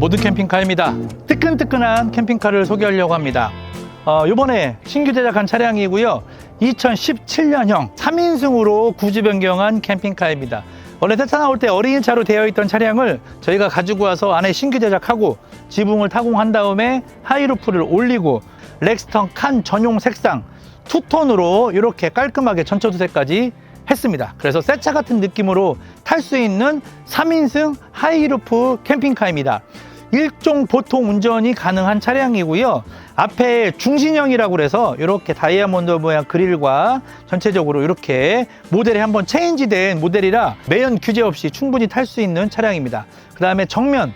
모든 캠핑카입니다. 뜨끈뜨끈한 캠핑카를 소개하려고 합니다. 어, 이번에 신규 제작한 차량이고요. 2017년형 3인승으로 구조 변경한 캠핑카입니다. 원래 세차 나올 때 어린이차로 되어 있던 차량을 저희가 가지고 와서 안에 신규 제작하고 지붕을 타공한 다음에 하이루프를 올리고 렉스턴 칸 전용 색상 투톤으로 이렇게 깔끔하게 전처두색까지 했습니다. 그래서 새 차 같은 느낌으로 탈 수 있는 3인승 하이루프 캠핑카입니다. 일종 보통 운전이 가능한 차량이고요. 앞에 중신형이라고 그래서 이렇게 다이아몬드 모양 그릴과 전체적으로 이렇게 모델이 한번 체인지된 모델이라 매연 규제 없이 충분히 탈 수 있는 차량입니다. 그 다음에 정면,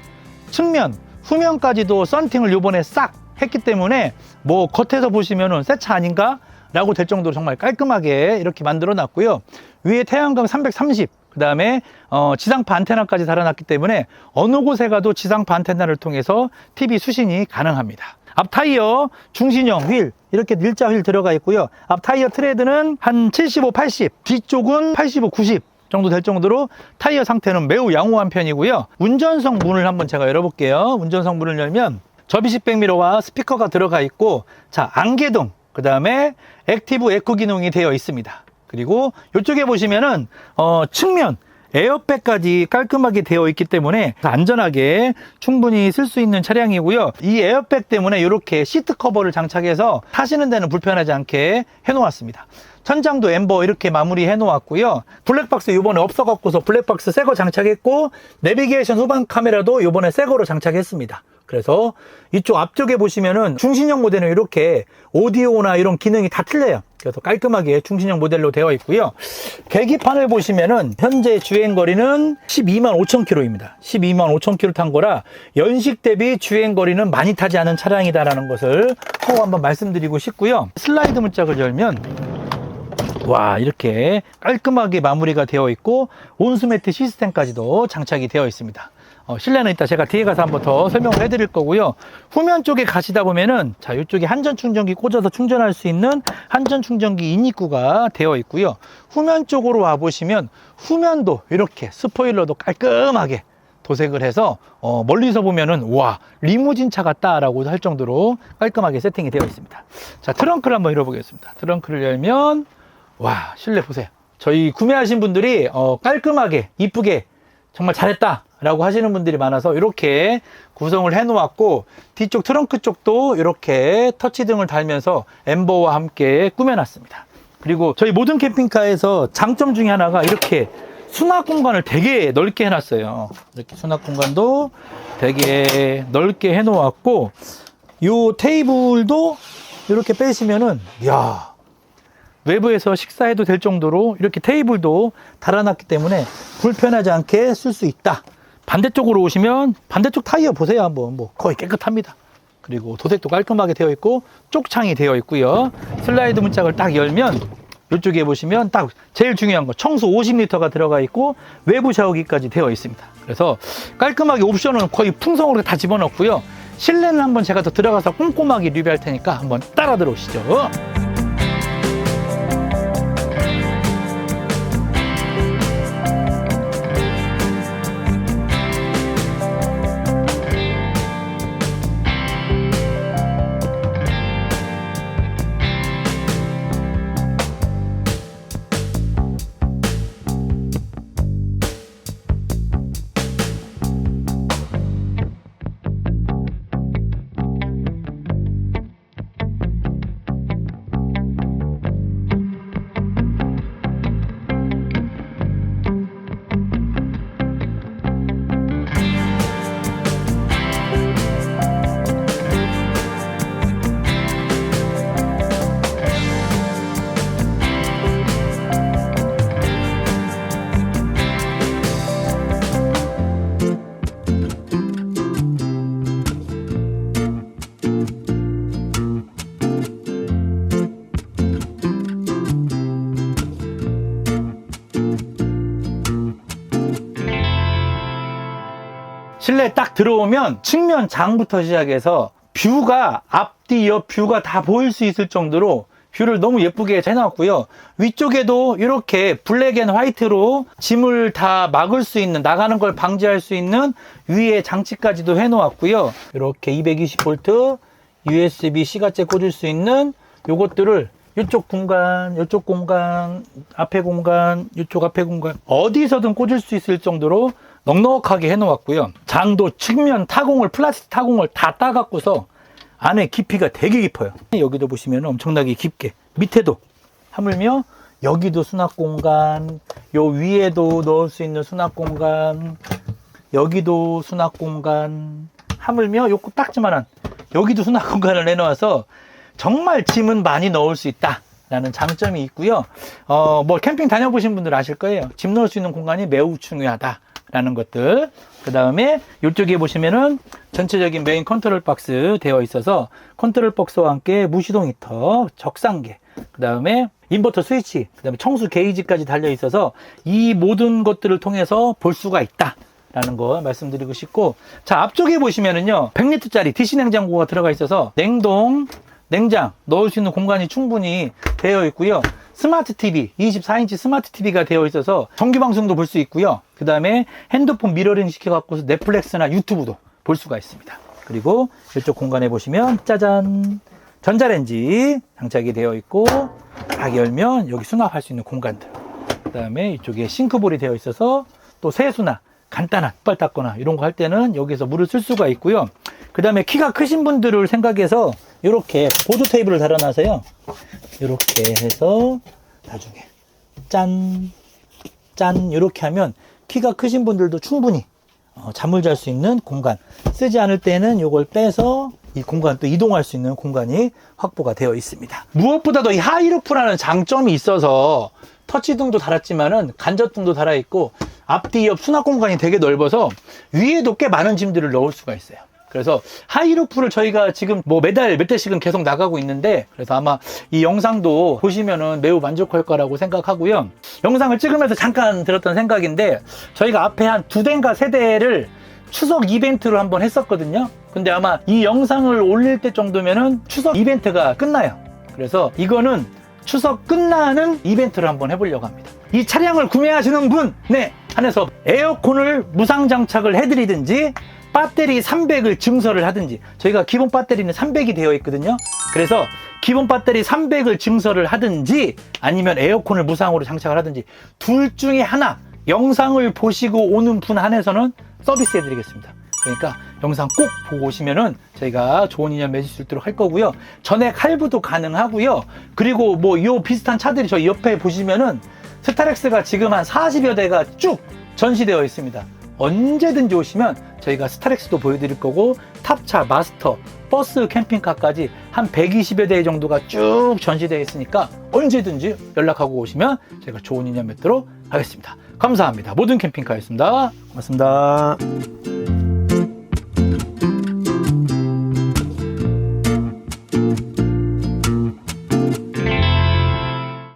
측면, 후면까지도 썬팅을 요번에 싹 했기 때문에 뭐 겉에서 보시면은 새 차 아닌가? 라고 될 정도로 정말 깔끔하게 이렇게 만들어 놨고요. 위에 태양광 330, 그 다음에 어, 지상파 안테나까지 달아놨기 때문에 어느 곳에 가도 지상파 안테나를 통해서 TV 수신이 가능합니다. 앞 타이어 중신형 휠 이렇게 일자 휠 들어가 있고요. 앞 타이어 트레드는 한 75, 80, 뒤쪽은 85, 90 정도 될 정도로 타이어 상태는 매우 양호한 편이고요. 운전석 문을 한번 제가 열어볼게요. 운전석 문을 열면 접이식 백미러와 스피커가 들어가 있고 자 안개등 그 다음에 액티브 에코 기능이 되어 있습니다. 그리고 이쪽에 보시면은 어, 측면 에어백까지 깔끔하게 되어 있기 때문에 안전하게 충분히 쓸 수 있는 차량이고요. 이 에어백 때문에 이렇게 시트 커버를 장착해서 타시는 데는 불편하지 않게 해놓았습니다. 천장도 엠버 이렇게 마무리 해놓았고요. 블랙박스 이번에 없어갖고서 블랙박스 새 거 장착했고 내비게이션 후방 카메라도 이번에 새 거로 장착했습니다. 그래서 이쪽 앞쪽에 보시면은 중신형 모델은 이렇게 오디오나 이런 기능이 다 틀려요. 그래서 깔끔하게 중신형 모델로 되어 있고요. 계기판을 보시면은 현재 주행 거리는 12만 5천 킬로입니다. 12만 5천 킬로 탄 거라 연식 대비 주행 거리는 많이 타지 않은 차량이다라는 것을 꼭 한번 말씀드리고 싶고요. 슬라이드 문짝을 열면 와 이렇게 깔끔하게 마무리가 되어 있고 온수매트 시스템까지도 장착이 되어 있습니다. 어, 실내는 이따 제가 뒤에 가서 한번 더 설명을 해드릴 거고요. 후면 쪽에 가시다 보면은 자 이쪽에 한전 충전기 꽂아서 충전할 수 있는 한전 충전기 인입구가 되어 있고요. 후면 쪽으로 와 보시면 후면도 이렇게 스포일러도 깔끔하게 도색을 해서 어, 멀리서 보면은 와 리무진 차 같다라고 할 정도로 깔끔하게 세팅이 되어 있습니다. 자 트렁크를 한번 열어보겠습니다. 트렁크를 열면 와 실내 보세요. 저희 구매하신 분들이 어, 깔끔하게 이쁘게 정말 잘했다 라고 하시는 분들이 많아서 이렇게 구성을 해 놓았고 뒤쪽 트렁크 쪽도 이렇게 터치 등을 달면서 엠버와 함께 꾸며 놨습니다 그리고 저희 모든 캠핑카에서 장점 중에 하나가 이렇게 수납 공간을 되게 넓게 해놨어요 이렇게 수납 공간도 되게 넓게 해 놓았고 이 테이블도 이렇게 빼시면은 야 외부에서 식사해도 될 정도로 이렇게 테이블도 달아놨기 때문에 불편하지 않게 쓸 수 있다. 반대쪽으로 오시면 반대쪽 타이어 보세요 한번 뭐 거의 깨끗합니다. 그리고 도색도 깔끔하게 되어 있고 쪽창이 되어 있고요. 슬라이드 문짝을 딱 열면 이쪽에 보시면 딱 제일 중요한 거 청소 50리터가 들어가 있고 외부 샤워기까지 되어 있습니다. 그래서 깔끔하게 옵션은 거의 풍성으로 다 집어넣고요. 실내는 한번 제가 더 들어가서 꼼꼼하게 리뷰할 테니까 한번 따라 들어오시죠. 실내 딱 들어오면 측면 장부터 시작해서 뷰가 앞뒤 옆 뷰가 다 보일 수 있을 정도로 뷰를 너무 예쁘게 해놨고요. 위쪽에도 이렇게 블랙 앤 화이트로 짐을 다 막을 수 있는 나가는 걸 방지할 수 있는 위에 장치까지도 해놓았고요. 이렇게 220V USB C가째 꽂을 수 있는 요것들을 이쪽 공간, 이쪽 공간, 앞에 공간, 이쪽 앞에 공간 어디서든 꽂을 수 있을 정도로 넉넉하게 해놓았고요. 장도 측면 타공을 플라스틱 타공을 다 따갖고서 안에 깊이가 되게 깊어요. 여기도 보시면 엄청나게 깊게 밑에도 하물며 여기도 수납 공간, 요 위에도 넣을 수 있는 수납 공간, 여기도 수납 공간, 하물며 요 딱지만한 여기도 수납 공간을 내놓아서 정말 짐은 많이 넣을 수 있다 라는 장점이 있고요. 어, 뭐 캠핑 다녀보신 분들 아실 거예요. 짐 넣을 수 있는 공간이 매우 중요하다 라는 것들. 그 다음에 이쪽에 보시면은 전체적인 메인 컨트롤 박스 되어 있어서 컨트롤 박스와 함께 무시동 히터, 적상계, 그 다음에 인버터 스위치, 그 다음에 청수 게이지까지 달려 있어서 이 모든 것들을 통해서 볼 수가 있다. 라는 거 말씀드리고 싶고 자 앞쪽에 보시면은요 100리터짜리 DC 냉장고가 들어가 있어서 냉동 냉장 넣을 수 있는 공간이 충분히 되어 있고요. 스마트 TV 24인치 스마트 TV가 되어 있어서 정규 방송도 볼 수 있고요. 그 다음에 핸드폰 미러링 시켜 갖고 넷플릭스나 유튜브도 볼 수가 있습니다. 그리고 이쪽 공간에 보시면 짜잔! 전자레인지 장착이 되어 있고 딱 열면 여기 수납할 수 있는 공간들. 그 다음에 이쪽에 싱크볼이 되어 있어서 또 세수나 간단한 빨 닦거나 이런 거 할 때는 여기서 물을 쓸 수가 있고요. 그 다음에 키가 크신 분들을 생각해서 이렇게 보조 테이블을 달아놔서요. 이렇게 해서 나중에 짠, 짠 이렇게 하면 키가 크신 분들도 충분히 어, 잠을 잘 수 있는 공간 쓰지 않을 때는 이걸 빼서 이 공간 또 이동할 수 있는 공간이 확보가 되어 있습니다. 무엇보다도 이 하이루프라는 장점이 있어서 터치등도 달았지만은 간접등도 달아 있고 앞뒤 옆 수납 공간이 되게 넓어서 위에도 꽤 많은 짐들을 넣을 수가 있어요. 그래서 하이루프를 저희가 지금 뭐 매달 몇 대씩은 계속 나가고 있는데 그래서 아마 이 영상도 보시면은 매우 만족할 거라고 생각하고요. 영상을 찍으면서 잠깐 들었던 생각인데 저희가 앞에 한 두 대인가 세 대를 추석 이벤트로 한번 했었거든요. 근데 아마 이 영상을 올릴 때 정도면은 추석 이벤트가 끝나요. 그래서 이거는 추석 끝나는 이벤트를 한번 해보려고 합니다. 이 차량을 구매하시는 분, 네, 안에서 에어컨을 무상 장착을 해드리든지 배터리 300을 증설을 하든지 저희가 기본 배터리는 300이 되어 있거든요. 그래서 기본 배터리 300을 증설을 하든지 아니면 에어컨을 무상으로 장착을 하든지 둘 중에 하나 영상을 보시고 오는 분 한해서는 서비스 해드리겠습니다. 그러니까 영상 꼭 보고 오시면은 저희가 좋은 인연 맺을 수 있도록 할 거고요. 전액 할부도 가능하고요. 그리고 뭐 이 비슷한 차들이 저 옆에 보시면은 스타렉스가 지금 한 40여 대가 쭉 전시되어 있습니다. 언제든지 오시면 저희가 스타렉스도 보여드릴 거고 탑차, 마스터, 버스, 캠핑카까지 한 120여 대 정도가 쭉 전시되어 있으니까 언제든지 연락하고 오시면 저희가 좋은 인연 맺도록 하겠습니다. 감사합니다. 모든 캠핑카였습니다. 고맙습니다.